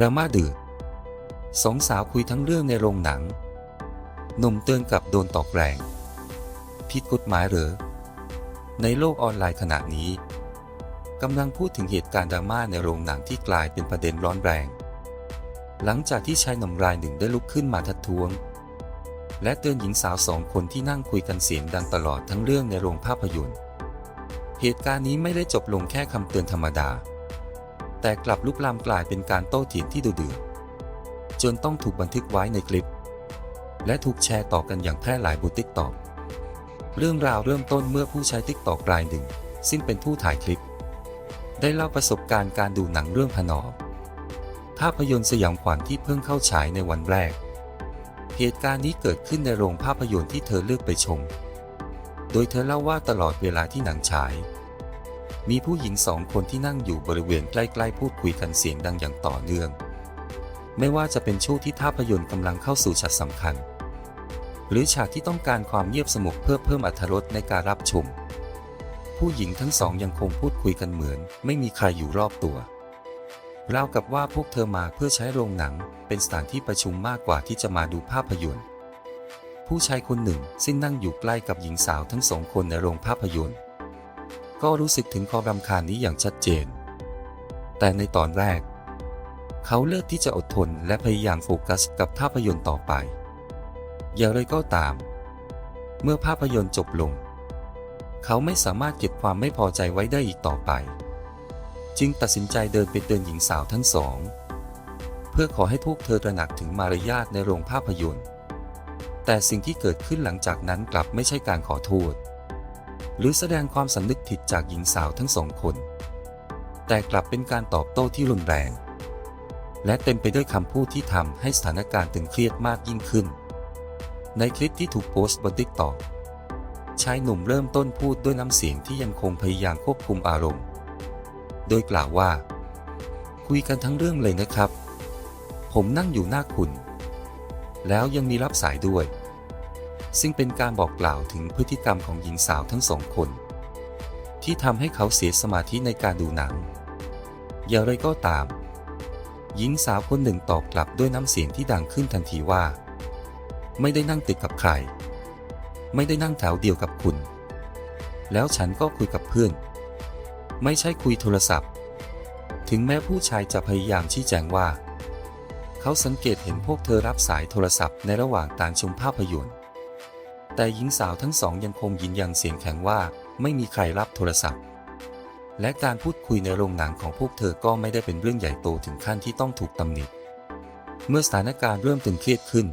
ดราม่าเดือดสองสาวคุยทั้งเรื่องในโรงหนังหนุ่มเตือนกับโดนตอกแรง ผิดกฎหมายหรือ ในโลกออนไลน์ขณะนี้กำลังพูดถึงเหตุการณ์ดราม่าในโรงหนังที่กลายเป็นประเด็นร้อนแรง หลังจากที่ชายหนุ่มรายหนึ่งได้ลุกขึ้นมาทัดท้วง และเตือนหญิงสาวสองคนที่นั่งคุยกันเสียงดังตลอดทั้งเรื่องในโรงภาพยนตร์ เหตุการณ์นี้ไม่ได้จบลงแค่คำเตือนธรรมดา แต่กลับลุกลามกลายเป็นการโต้เถียงที่ดุเดือดจนต้องถูกบันทึกไว้ในคลิป และถูกแชร์ต่อกันอย่างแพร่หลายบนติ๊กตอกเรื่องราวเริ่มต้นเมื่อผู้ใช้ติ๊กตอกรายหนึ่ง ซึ่งเป็นผู้ถ่ายคลิป ได้เล่าประสบการณ์การดูหนังเรื่องพนอภาพยนตร์สยองขวัญที่เพิ่งเข้าฉายในวันแรก เหตุการณ์นี้เกิดขึ้นในโรงภาพยนตร์ที่เธอเลือกไปชม โดยเธอเล่าว่าตลอดเวลาที่หนังฉาย มีผู้หญิงสองคนที่นั่งอยู่บริเวณใกล้ๆพูดคุยกันเสียงดังอย่างต่อเนื่อง ไม่ว่าจะเป็นช่วงที่ภาพยนตร์กำลังเข้าสู่ฉากสำคัญ หรือฉากที่ต้องการความเงียบสงบเพื่อเพิ่มอรรถรสในการรับชม ผู้หญิงทั้งสองยังคงพูดคุยกันเหมือน ไม่มีใครอยู่รอบตัวราวกับว่าพวกเธอมาเพื่อใช้โรงหนัง เป็นสถานที่ประชุมมากกว่าที่จะมาดูภาพยนตร์ ผู้ชายคนหนึ่งซึ่งนั่งอยู่ใกล้กับหญิงสาวทั้งสองคนในโรงภาพยนตร์ ก็รู้สึกถึงความรำคาญนี้อย่างชัดเจน แต่ในตอนแรก เขาเลือกที่จะอดทนและพยายามโฟกัสกับภาพยนตร์ต่อไป อย่างไรก็ตาม เมื่อภาพยนตร์จบลง เขาไม่สามารถเก็บความไม่พอใจไว้ได้อีกต่อไป จึงตัดสินใจเดินไปเตือนหญิงสาวทั้งสอง เพื่อขอให้พวกเธอตระหนักถึงมารยาทในโรงภาพยนตร์ แต่สิ่งที่เกิดขึ้นหลังจากนั้นกลับไม่ใช่การขอโทษ หรือแสดงความสำนึกผิดจากหญิงสาวทั้งสองคน แต่กลับเป็นการตอบโต้ที่รุนแรง และเต็มไปด้วยคำพูดที่ทำให้สถานการณ์ตึงเครียดมากยิ่งขึ้น ในคลิปที่ถูกโพสต์บนติ๊กต็อกชายหนุ่มเริ่มต้นพูดด้วยน้ำเสียงที่ยังคงพยายามควบคุมอารมณ์ โดยกล่าวว่า คุยกันทั้งเรื่องเลยนะครับ ผมนั่งอยู่หน้าคุณ แล้วยังมีรับสายด้วย ซึ่งเป็นการบอกกล่าวถึงพฤติกรรมของหญิงสาวทั้งสองคน ที่ทำให้เขาเสียสมาธิในการดูหนัง อย่างไรก็ตาม หญิงสาวคนหนึ่งตอบกลับด้วยน้ำเสียงที่ดังขึ้นทันทีว่า ไม่ได้นั่งติดกับใคร ไม่ได้นั่งแถวเดียวกับคุณ แล้วฉันก็คุยกับเพื่อน ไม่ใช่คุยโทรศัพท์ ถึงแม้ผู้ชายจะพยายามชี้แจงว่า เขาสังเกตเห็นพวกเธอรับสายโทรศัพท์ในระหว่างการชมภาพยนตร์ แต่หญิงสาวทั้งสองยังคงยืนยันเสียงแข็งว่าไม่มีใครรับโทรศัพท์ และการพูดคุยในโรงหนังของพวกเธอก็ไม่ได้เป็นเรื่องใหญ่โตถึงขั้นที่ต้องถูกตำหนิ เมื่อสถานการณ์เริ่มตึงเครียดขึ้น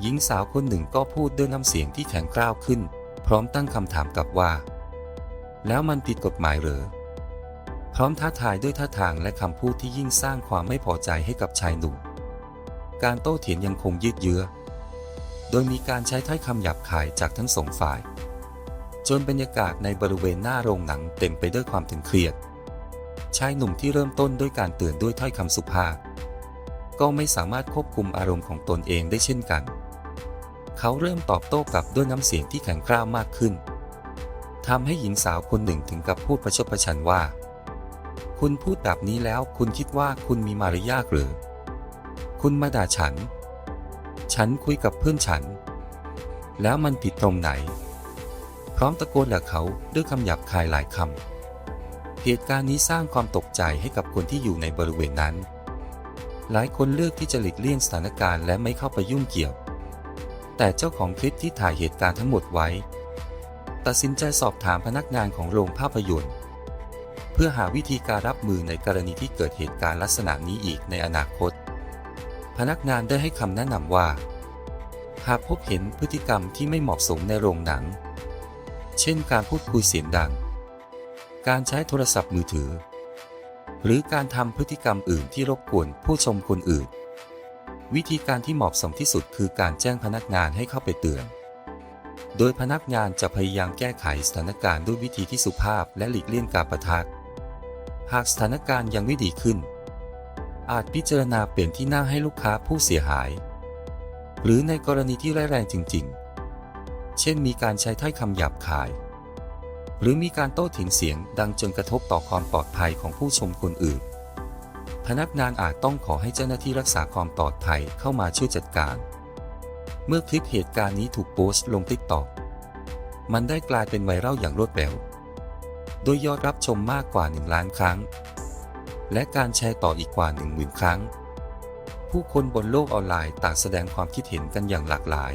หญิงสาวคนหนึ่งก็พูดด้วยน้ำเสียงที่แข็งกร้าวขึ้น พร้อมตั้งคำถามกลับว่า แล้วมันผิดกฎหมายหรือพร้อมท้าทายด้วยท่าทางและคำพูดที่ยิ่งสร้างความไม่พอใจให้กับชายหนุ่ม การโต้เถียงยังคงยืดเยื้อ โดยมีการใช้ถ้อยคำหยาบคายจากทั้งสองฝ่าย จนบรรยากาศในบริเวณหน้าโรงหนังเต็มไปด้วยความตึงเครียด ชายหนุ่มที่เริ่มต้นด้วยการเตือนด้วยถ้อยคำสุภาพ ก็ไม่สามารถควบคุมอารมณ์ของตนเองได้เช่นกัน เขาเริ่มตอบโต้กลับด้วยน้ำเสียงที่แข็งกร้าวมากขึ้นทำให้หญิงสาวคนหนึ่งถึงกับพูดประชดประชันว่า คุณพูดแบบนี้แล้วคุณคิดว่าคุณมีมารยาทหรือ คุณมาด่าฉัน ฉันคุยกับเพื่อนฉัน แล้วมันผิดตรงไหน พร้อมตะโกนด่าเขาด้วยคำหยาบคายหลายคำ เหตุการณ์นี้สร้างความตกใจให้กับคนที่อยู่ในบริเวณนั้น หลายคนเลือกที่จะหลีกเลี่ยงสถานการณ์และไม่เข้าไปยุ่งเกี่ยว แต่เจ้าของคลิปที่ถ่ายเหตุการณ์ทั้งหมดไว้ ตัดสินใจสอบถามพนักงานของโรงภาพยนตร์ เพื่อหาวิธีการรับมือในกรณีที่เกิดเหตุการณ์ลักษณะนี้อีกในอนาคต พนักงานได้ให้คำแนะนำว่า หากพบเห็นพฤติกรรมที่ไม่เหมาะสมในโรงหนัง เช่นการพูดคุยเสียงดัง การใช้โทรศัพท์มือถือ หรือการทำพฤติกรรมอื่นที่รบกวนผู้ชมคนอื่น วิธีการที่เหมาะสมที่สุดคือการแจ้งพนักงานให้เข้าไปเตือน โดยพนักงานจะพยายามแก้ไขสถานการณ์ด้วยวิธีที่สุภาพและหลีกเลี่ยงการประทะหากสถานการณ์ยังไม่ดีขึ้น อาจพิจารณาเปลี่ยนที่นั่งให้ลูกค้าผู้เสียหาย หรือในกรณีที่ร้ายแรงจริง ๆ เช่นมีการใช้ถ้อยคำหยาบคาย หรือมีการโต้เถียงเสียงดังจนกระทบต่อความปลอดภัยของผู้ชมคนอื่น พนักงานอาจต้องขอให้เจ้าหน้าที่รักษาความปลอดภัยเข้ามาช่วยจัดการ เมื่อคลิปเหตุการณ์นี้ถูกโพสต์ลงติ๊กต็อกมันได้กลายเป็นไวรัลอย่างรวดเร็ว โดยยอดรับชมมากกว่า 1 ล้านครั้ง และการแชร์ต่ออีกกว่า 1 0,000 ครั้ง ผู้คนบนโลกออนไลน์ต่างแสดงความคิดเห็นกันอย่างหลากหลาย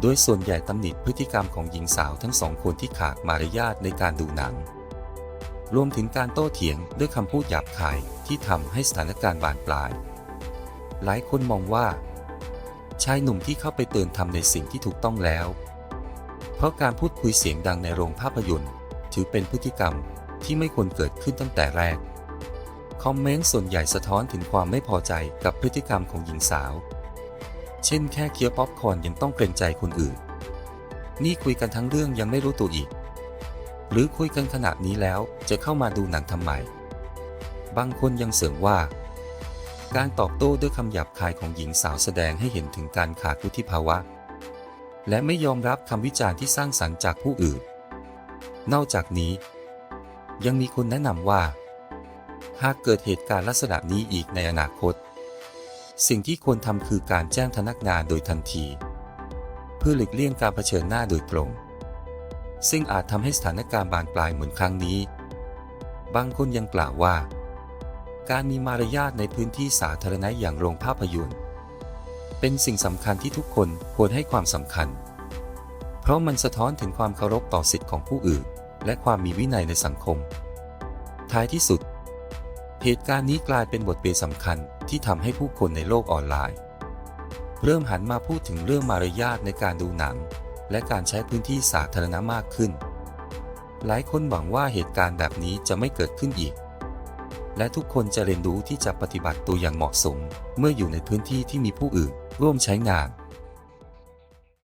โดยส่วนใหญ่ตำหนิพฤติกรรมของหญิงสาวทั้งสองคนที่ขาดมารยาทในการดูหนัง รวมถึงการโต้เถียงด้วยคำพูดหยาบคายที่ทำให้สถานการณ์บานปลาย หลายคนมองว่า ชายหนุ่มที่เข้าไปเตือนทำในสิ่งที่ถูกต้องแล้ว เพราะการพูดคุยเสียงดังในโรงภาพยนตร์ ถือเป็นพฤติกรรมที่ไม่ควรเกิดขึ้นตั้งแต่แรก คอมเมนต์ส่วนใหญ่สะท้อนถึงความไม่พอใจกับพฤติกรรมของหญิงสาว เช่นแค่เคี้ยวป๊อปคอร์นยังต้องเกรงใจคนอื่น นี่คุยกันทั้งเรื่องยังไม่รู้ตัวอีก หรือคุยกันขนาดนี้แล้วจะเข้ามาดูหนังทำไม บางคนยังเสริมว่า การตอบโต้ด้วยคำหยาบคายของหญิงสาวแสดงให้เห็นถึงการขาดวุฒิภาวะ และไม่ยอมรับคำวิจารณ์ที่สร้างสรรค์จากผู้อื่น นอกจากนี้ ยังมีคนแนะนำว่า หากเกิดเหตุการณ์ลักษณะนี้อีกในอนาคต สิ่งที่ควรทำคือการแจ้งพนักงานโดยทันที เพื่อหลีกเลี่ยงการเผชิญหน้าโดยตรง ซึ่งอาจทำให้สถานการณ์บานปลายเหมือนครั้งนี้ บางคนยังกล่าวว่า การมีมารยาทในพื้นที่สาธารณะอย่างโรงภาพยนตร์ เป็นสิ่งสำคัญที่ทุกคนควรให้ความสำคัญ เพราะมันสะท้อนถึงความเคารพต่อสิทธิของผู้อื่น และความมีวินัยในสังคม ท้ายที่สุด เหตุการณ์นี้กลายเป็นบทเรียนสำคัญที่ทำให้ผู้คนในโลกออนไลน์ เริ่มหันมาพูดถึงเรื่องมารยาทในการดูหนัง และการใช้พื้นที่สาธารณะมากขึ้น หลายคนหวังว่าเหตุการณ์แบบนี้จะไม่เกิดขึ้นอีก และทุกคนจะเรียนรู้ที่จะปฏิบัติตัวอย่างเหมาะสม เมื่ออยู่ในพื้นที่ที่มีผู้อื่นร่วมใช้งาน